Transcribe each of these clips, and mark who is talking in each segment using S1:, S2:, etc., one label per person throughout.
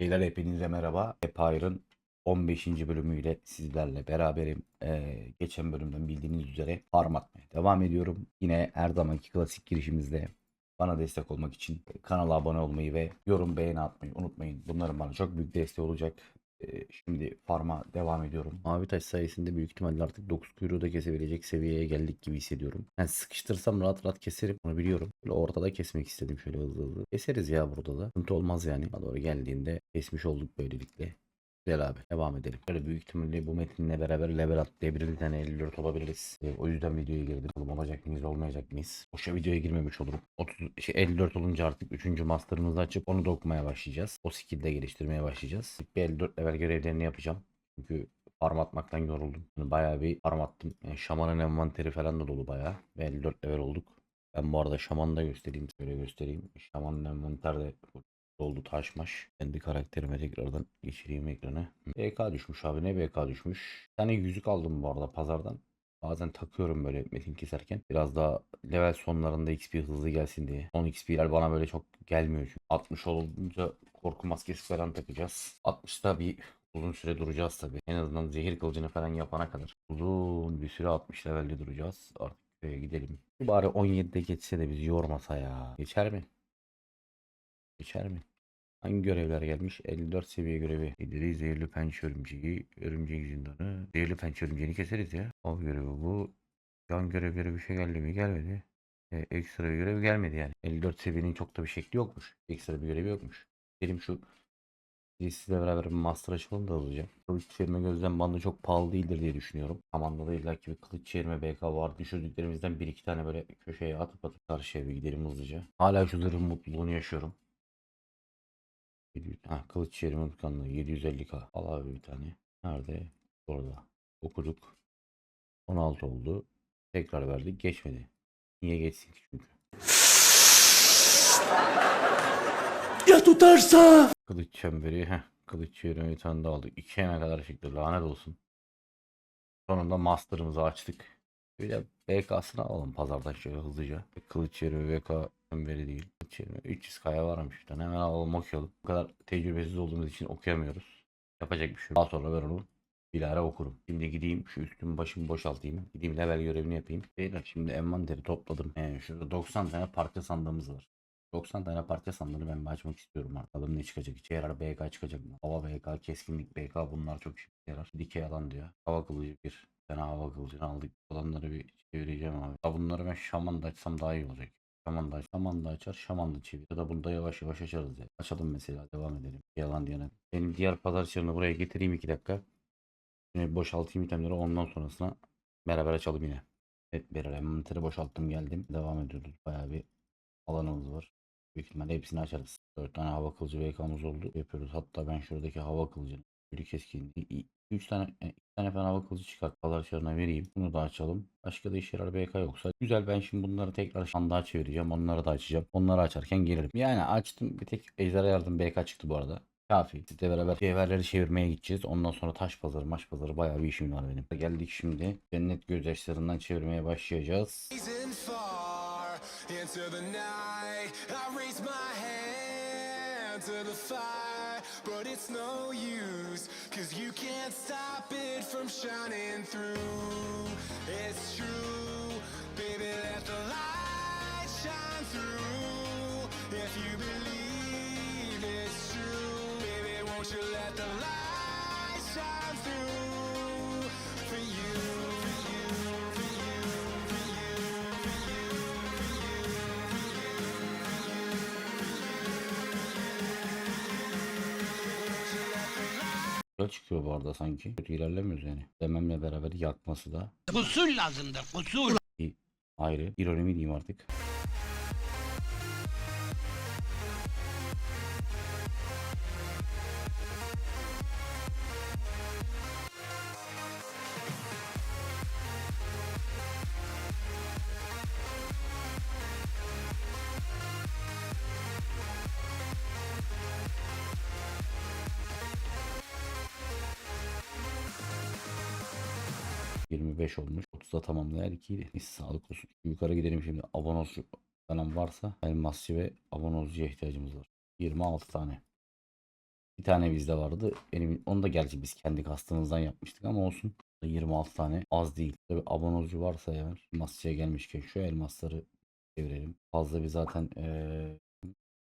S1: Beyler hepinize merhaba. Empire'ın 15. bölümüyle sizlerle beraberim. Ee, geçen bölümden bildiğiniz üzere farm atmaya devam ediyorum. Yine her zamanki klasik girişimizde bana destek olmak için kanala abone olmayı ve yorum beğeni atmayı unutmayın. Bunların bana çok büyük desteği olacak. Şimdi farma devam ediyorum. Mavi taş sayesinde büyük ihtimalle artık 9 kuyruğu da kesebilecek seviyeye geldik gibi hissediyorum. Yani sıkıştırsam rahat rahat keserim onu biliyorum. Böyle ortada kesmek istedim şöyle hızlı hızlı. Keseriz ya burada da. Sıkıntı olmaz yani. Doğru geldiğinde kesmiş olduk böylelikle. Güzel abi. Devam edelim. Böyle büyük ihtimalle bu metinle beraber level atlayabilir bir tane 54 olabiliriz. Ee, o yüzden videoya girdim. Oğlum olacak mıyız olmayacak mıyız? Boşa videoya girmemiş olurum. 30, şey, 54 olunca artık 3. master'ımızı açıp onu da okumaya başlayacağız. O skill'de geliştirmeye başlayacağız. Bir 54 level görevlerini yapacağım. Çünkü farm atmaktan yoruldum. Yani bayağı bir farm attım. Yani şamanın envanteri falan da dolu bayağı. Ve 54 level olduk. Ben bu arada şamanı da göstereyim. Şöyle göstereyim. Şamanın envanter de oldu taşmaş. Kendi karakterime tekrardan geçireyim ekranı. BK düşmüş abi ne BK düşmüş. Bir tane yüzük aldım bu arada pazardan. Bazen takıyorum böyle metin keserken. Biraz daha level sonlarında XP hızlı gelsin diye. Son XP'ler bana böyle çok gelmiyor çünkü. 60 olunca korku maskesi falan takacağız. 60'ta bir uzun süre duracağız tabi. En azından zehir kılıcını falan yapana kadar. Uzun bir süre 60 levelde duracağız. Artık köye gidelim. Bari 17'de geçse de bizi yormasa ya. Geçer mi? Geçer mi? Hangi görevler gelmiş? 54 seviye görevi. İdiri zehirli pençe örümceği, örümcek zindanı. Zehirli pençe örümceğini keseriz ya. Av görevi bu. Yan görevleri bir şey geldi mi? Gelmedi. E, ekstra bir görev gelmedi yani. 54 seviyenin çok da bir şekli yokmuş. Ekstra bir görevi yokmuş. Dedim şu sizle beraber bir master açalım da hızlıca. Kılıç çevirme gözlem bandı çok pahalı değildir diye düşünüyorum. Amanda da illaki bir kılıç çevirme BK var. Düşürdüklerimizden bir iki tane böyle köşeye atıp atıp karşıya bir gidelim hızlıca. Hala şu mutluluğunu yaşıyorum. 700, ha, kılıç çevirme unutkanlığı 750k. Al abi bir tane. Nerede? Orada. Okuduk. 16 oldu. Tekrar verdik. Geçmedi. Niye geçsin ki çünkü.
S2: Ya tutarsa?
S1: Kılıç çemberi. Heh. Kılıç çevirme bir tane daha aldık. İki yana kadar çıktı. Lanet olsun. Sonunda master'ımızı açtık. Bir de BK'sını alalım pazardan şöyle hızlıca. Kılıç çevirme BK çemberi değil. Kılıç çevirme 300 kaya varmış tane. Hemen alalım okuyalım. Bu kadar tecrübesiz olduğumuz için okuyamıyoruz. Yapacak bir şey. Daha sonra ben onu bilahare okurum. Şimdi gideyim şu üstümü başımı boşaltayım. Gideyim level görevini yapayım. Beyler şimdi envanteri topladım. Ee, şurada 90 tane parça sandığımız var. 90 tane parça sandığını ben açmak istiyorum. Bakalım ne çıkacak? İçe BK çıkacak mı? Hava BK, keskinlik BK bunlar çok işe yarar. Dikey alan diyor. Hava kılıcı bir. Tane hava kılıcını aldık. Olanları bir çevireceğim abi. Ya bunları ben şaman açsam daha iyi olacak. Şaman da, şaman da açar, şaman da çevir. Ya da bunu da yavaş yavaş açarız ya. Açalım mesela, devam edelim. Yalan diyene. Benim diğer pazar çarını buraya getireyim 2 dakika. Şimdi boşaltayım itemleri ondan sonrasına beraber açalım yine. Evet beraber envanteri boşalttım geldim. Devam ediyoruz. Bayağı bir alanımız var. Büyük ihtimalle hepsini açarız. 4 tane hava kılıcı VK'mız oldu. Yapıyoruz. Hatta ben şuradaki hava kılıcını bir keskin 3 tane 2 tane falan hava kılıcı çıkart. Pazarlarına vereyim. Bunu da açalım. Başka da işe yarar BK yoksa. Güzel ben şimdi bunları tekrar sandığa çevireceğim. Onları da açacağım. Onları açarken gelirim. Yani açtım. Bir tek ejderha yardım BK çıktı bu arada. Kafi. Sizle beraber cevherleri çevirmeye gideceğiz. Ondan sonra taş pazarı, maç pazarı bayağı bir işim var benim. Geldik şimdi. Cennet gözyaşlarından çevirmeye başlayacağız.
S3: İnto the night. I raise my hand to the fire, but it's no use, cause you can't stop it from shining through. It's true, baby, let the light
S1: Güzel çıkıyor bu arada sanki. Kötü ilerlemiyoruz yani. Dememle beraber yakması da
S2: Usul lazımdır, usul.
S1: bir ayrı. İroni mi diyeyim artık. ...25 olmuş. 30'da tamamlayan 2 idi. Neyse sağlık olsun. Yukarı gidelim şimdi. Abonos falan varsa elmasçı ve abonozcuya ihtiyacımız var. 26 tane. Bir tane bizde vardı. Benim onu da gerçi biz kendi kastımızdan yapmıştık ama olsun. 26 tane az değil. Tabii abonozcu varsa eğer masaya gelmişken şu elmasları çevirelim. Fazla bir zaten eee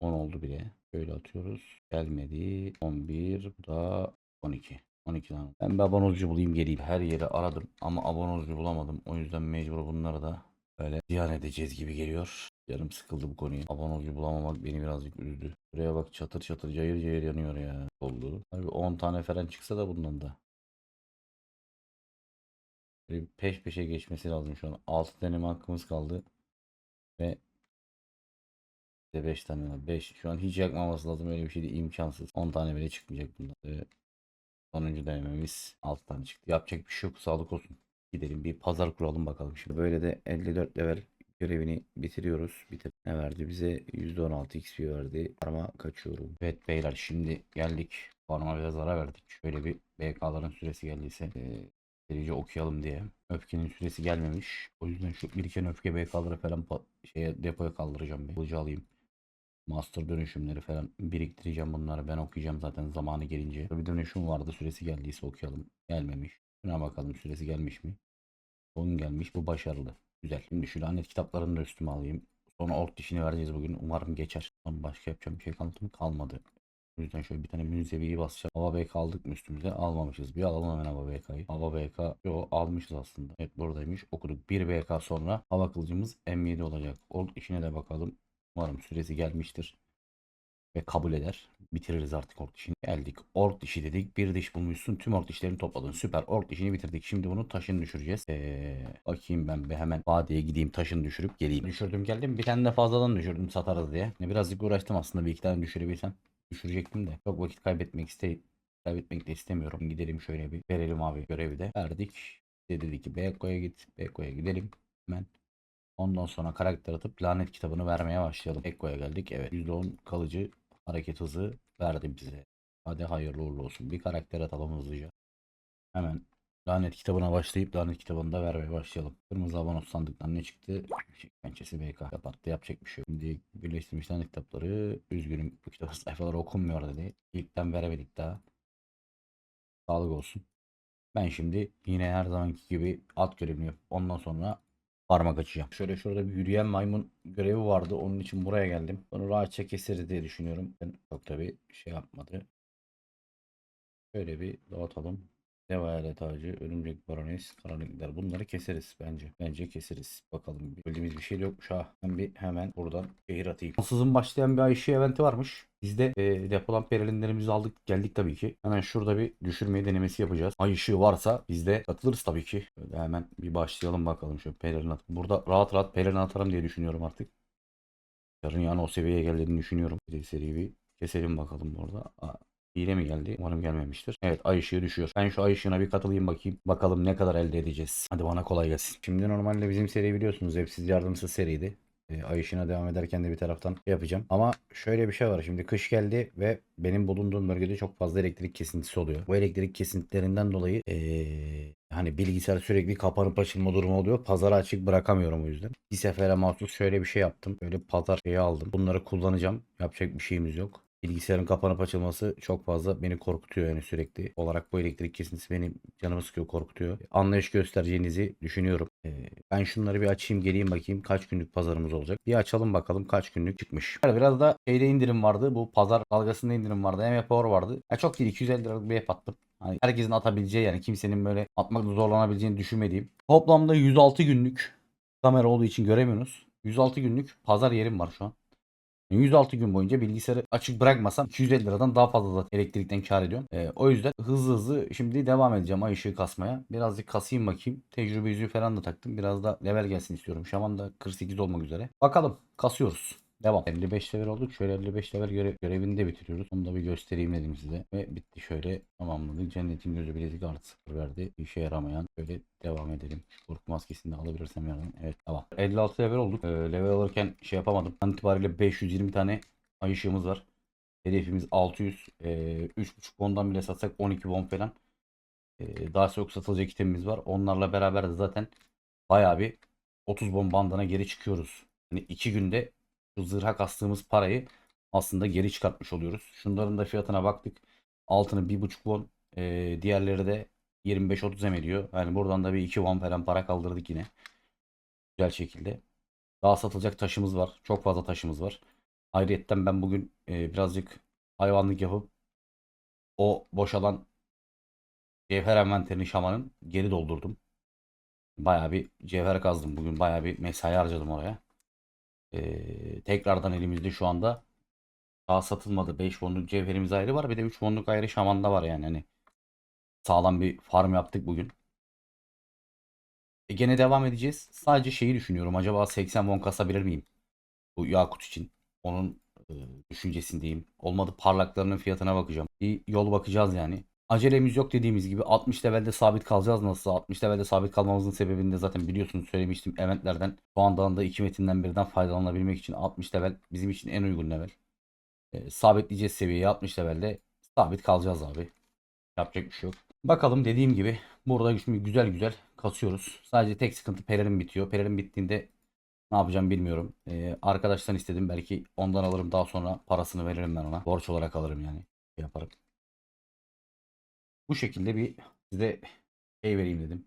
S1: 10 oldu bile. Şöyle atıyoruz. Gelmedi. 11. Bu da 12. 12 tane. Ben bir abonozcu bulayım geleyim. Her yeri aradım ama abonozcu bulamadım. O yüzden mecbur bunları da böyle ziyan edeceğiz gibi geliyor. Yarım sıkıldı bu konuya. Abonozcu bulamamak beni birazcık üzdü. Buraya bak çatır çatır cayır cayır yanıyor ya. Oldu. Abi 10 tane falan çıksa da bundan da. Böyle peş peşe geçmesi lazım şu an. 6 deneme hakkımız kaldı. Ve 5 tane var. 5. Şu an hiç yakmaması lazım. Öyle bir şey de imkansız. 10 tane bile çıkmayacak bundan. Ve sonuncu denememiz 6 tane çıktı. Yapacak bir şey yok. Sağlık olsun. Gidelim bir pazar kuralım bakalım. Şimdi böyle de 54 level görevini bitiriyoruz. Bitir. Ne verdi bize? %16 XP verdi. Parma kaçıyorum. Evet beyler şimdi geldik. Parma biraz ara verdik. Şöyle bir BK'ların süresi geldiyse eee serice okuyalım diye. Öfkenin süresi gelmemiş. O yüzden şu biriken öfke BK'ları falan şeye depoya kaldıracağım. Bir. Alayım. Master dönüşümleri falan biriktireceğim bunları. Ben okuyacağım zaten zamanı gelince. Bir dönüşüm vardı süresi geldiyse okuyalım. Gelmemiş. Şuna bakalım süresi gelmiş mi? 10 gelmiş. Bu başarılı. Güzel. Şimdi şu lanet kitaplarını da üstüme alayım. Sonra ork dişini vereceğiz bugün. Umarım geçer. Sonra başka yapacağım bir şey kaldı mı? Kalmadı. O yüzden şöyle bir tane münzeviyi basacağım. Hava BK aldık mı üstümüze? Almamışız. Bir alalım hemen hava BK'yı. Hava BK yo almışız aslında. Evet buradaymış. Okuduk. 1 BK sonra hava kılıcımız M7 olacak. Ork işine de bakalım. Umarım süresi gelmiştir. Ve kabul eder. Bitiririz artık ork dişini. Geldik. Ork dişi dedik. Bir diş bulmuşsun. Tüm ork dişlerini topladın. Süper. Ork dişini bitirdik. Şimdi bunu taşını düşüreceğiz. Ee, bakayım ben bir hemen vadiye gideyim taşını düşürüp geleyim. Düşürdüm geldim. Bir tane de fazladan düşürdüm satarız diye. Birazcık uğraştım aslında bir iki tane düşürebilsem. Düşürecektim de. Çok vakit kaybetmek iste kaybetmek de istemiyorum. Gidelim şöyle bir verelim abi görevi de. Verdik. İşte dedi ki Beyko'ya git. Beyko'ya gidelim. Hemen Ondan sonra karakter atıp lanet kitabını vermeye başlayalım. Ekko'ya geldik. Evet. %10 kalıcı hareket hızı verdim bize. Hadi hayırlı uğurlu olsun. Bir karakter atalım hızlıca. Hemen lanet kitabına başlayıp lanet kitabını da vermeye başlayalım. Kırmızı abonos sandıktan ne çıktı? Pençesi BK kapattı. Yapacak bir şey yok. Şimdi birleştirmiş lanet kitapları. Üzgünüm bu kitap sayfaları okunmuyor dedi. İlkten veremedik daha. Sağlık olsun. Ben şimdi yine her zamanki gibi at görevini yapıp ondan sonra parmak açacağım. Şöyle şurada bir yürüyen maymun görevi vardı. Onun için buraya geldim. Bunu rahatça keseriz diye düşünüyorum. Ben çok tabi şey yapmadı. Şöyle bir dağıtalım. Dev hayalet ağacı, örümcek barones, karanlıklar. Bunları keseriz bence. Bence keseriz. Bakalım. Bildiğimiz bir şey yok. Şah. Ben bir hemen buradan şehir atayım. Ansızın başlayan bir Ayşe eventi varmış. Biz de e, depodan perilinlerimizi aldık. Geldik tabii ki. Hemen şurada bir düşürmeyi denemesi yapacağız. Ay varsa biz de katılırız tabii ki. Böyle hemen bir başlayalım bakalım şu pelerin at. Burada rahat rahat pelerin atarım diye düşünüyorum artık. Yarın yani o seviyeye geldiğini düşünüyorum. Bir seri bir keselim bakalım burada. Aa, hile mi geldi? Umarım gelmemiştir. Evet ay ışığı düşüyor. Ben şu ay ışığına bir katılayım bakayım. Bakalım ne kadar elde edeceğiz. Hadi bana kolay gelsin. Şimdi normalde bizim seri biliyorsunuz hepsiz yardımsız seriydi. E, ay ışığına devam ederken de bir taraftan yapacağım. Ama şöyle bir şey var. Şimdi kış geldi ve benim bulunduğum bölgede çok fazla elektrik kesintisi oluyor. Bu elektrik kesintilerinden dolayı eee, hani bilgisayar sürekli kapanıp açılma durumu oluyor. Pazara açık bırakamıyorum o yüzden. Bir sefere mahsus şöyle bir şey yaptım. Böyle pazar şeyi aldım. Bunları kullanacağım. Yapacak bir şeyimiz yok. Bilgisayarın kapanıp açılması çok fazla beni korkutuyor yani sürekli olarak bu elektrik kesintisi benim canımı sıkıyor korkutuyor. Anlayış göstereceğinizi düşünüyorum. Ee, ben şunları bir açayım geleyim bakayım kaç günlük pazarımız olacak. Bir açalım bakalım kaç günlük çıkmış. Yani Biraz da şeyde indirim vardı bu pazar dalgasında indirim vardı. MF Power vardı. Ya çok değil 250 liralık bir F attım. Hani herkesin atabileceği yani kimsenin böyle atmakta zorlanabileceğini düşünmediğim. Toplamda 106 günlük kamera olduğu için göremiyorsunuz. 106 günlük pazar yerim var şu an. 106 gün boyunca bilgisayarı açık bırakmasam 250 liradan daha fazla da elektrikten kar ediyorum. Ee, o yüzden hızlı hızlı şimdi devam edeceğim ay ışığı kasmaya. Birazcık kasayım bakayım. Tecrübe yüzüğü falan da taktım. Biraz da level gelsin istiyorum. Şaman da 48 olmak üzere. Bakalım kasıyoruz. Devam. 55 level olduk. Şöyle 55 level görev, görevini de bitiriyoruz. Onu da bir göstereyim dedim size. Ve bitti şöyle tamamladık. Cennetin gözü bilezik artı sıfır verdi. İşe yaramayan. Şöyle devam edelim. Şu korku maskesini de alabilirsem yarın. Evet tamam. 56 level olduk. Ee, level alırken şey yapamadım. An itibariyle 520 tane ay ışığımız var. Hedefimiz 600. Ee, 3.5 bondan bile satsak 12 bon falan. Ee, daha çok satılacak itemimiz var. Onlarla beraber de zaten bayağı bir 30 bon bandına geri çıkıyoruz. Hani 2 günde şu zırha kastığımız parayı aslında geri çıkartmış oluyoruz. Şunların da fiyatına baktık. Altını 1.5 won. Ee, diğerleri de 25-30 em ediyor. Yani buradan da bir 2 won falan para kaldırdık yine. Güzel şekilde. Daha satılacak taşımız var. Çok fazla taşımız var. Ayrıyetten ben bugün e, birazcık hayvanlık yapıp o boşalan cevher envanterini şamanın geri doldurdum. Bayağı bir cevher kazdım. Bugün bayağı bir mesai harcadım oraya. Ee, tekrardan elimizde şu anda daha satılmadı. 5 wonluk cevherimiz ayrı var. Bir de 3 wonluk ayrı şamanda var yani. Hani sağlam bir farm yaptık bugün. E, gene devam edeceğiz. Sadece şeyi düşünüyorum. Acaba 80 won kasabilir miyim? Bu Yakut için. Onun e, düşüncesindeyim. Olmadı parlaklarının fiyatına bakacağım. Bir yol bakacağız yani. Acelemiz yok dediğimiz gibi 60 levelde sabit kalacağız nasıl? 60 levelde sabit kalmamızın sebebini de zaten biliyorsunuz söylemiştim. Eventlerden Doğan Dağı'nda iki metinden birinden faydalanabilmek için 60 level bizim için en uygun level. E, sabitleyeceğiz seviyeyi 60 levelde sabit kalacağız abi. Yapacak bir şey yok. Bakalım dediğim gibi burada şimdi güzel güzel kasıyoruz. Sadece tek sıkıntı pelerin bitiyor. Pelerin bittiğinde ne yapacağım bilmiyorum. Ee, arkadaştan istedim. Belki ondan alırım daha sonra parasını veririm ben ona. Borç olarak alırım yani. Şey yaparım. Bu şekilde bir size şey vereyim dedim.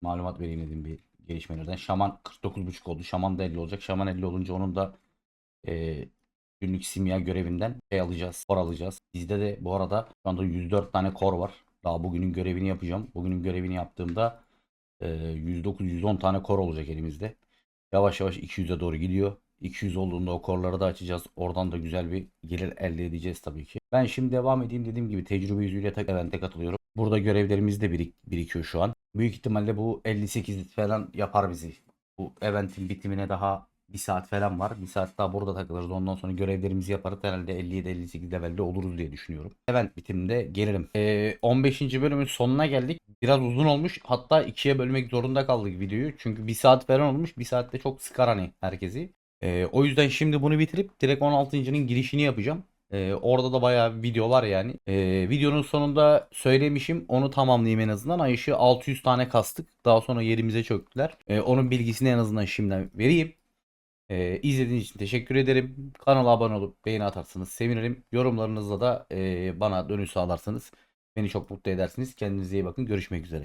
S1: Malumat vereyim dedim bir gelişmelerden. Şaman 49.5 oldu. Şaman da 50 olacak. Şaman 50 olunca onun da e, günlük simya görevinden şey alacağız. Kor alacağız. Bizde de bu arada şu anda 104 tane kor var. Daha bugünün görevini yapacağım. Bugünün görevini yaptığımda e, 109-110 tane kor olacak elimizde. Yavaş yavaş 200'e doğru gidiyor. 200 olduğunda o korları da açacağız. Oradan da güzel bir gelir elde edeceğiz tabii ki. Ben şimdi devam edeyim dediğim gibi tecrübe yüzüyle tek evente katılıyorum. Burada görevlerimiz de birik, birikiyor şu an. Büyük ihtimalle bu 58 falan yapar bizi. Bu eventin bitimine daha bir saat falan var. Bir saat daha burada takılırız. Ondan sonra görevlerimizi yaparız. Herhalde 57-58 levelde oluruz diye düşünüyorum. Event bitiminde gelirim. Ee, 15. bölümün sonuna geldik. Biraz uzun olmuş. Hatta ikiye bölmek zorunda kaldık videoyu. Çünkü bir saat falan olmuş. Bir saatte çok sıkar hani herkesi. Ee, o yüzden şimdi bunu bitirip direkt 16.'nın girişini yapacağım. Ee, orada da bayağı bir video var yani. Ee, videonun sonunda söylemişim. Onu tamamlayayım en azından. Ay ışığı 600 tane kastık. Daha sonra yerimize çöktüler. Ee, onun bilgisini en azından şimdiden vereyim. Ee, izlediğiniz için teşekkür ederim. Kanala abone olup beğeni atarsanız sevinirim. Yorumlarınızla da e, bana dönüş sağlarsanız beni çok mutlu edersiniz. Kendinize iyi bakın. Görüşmek üzere.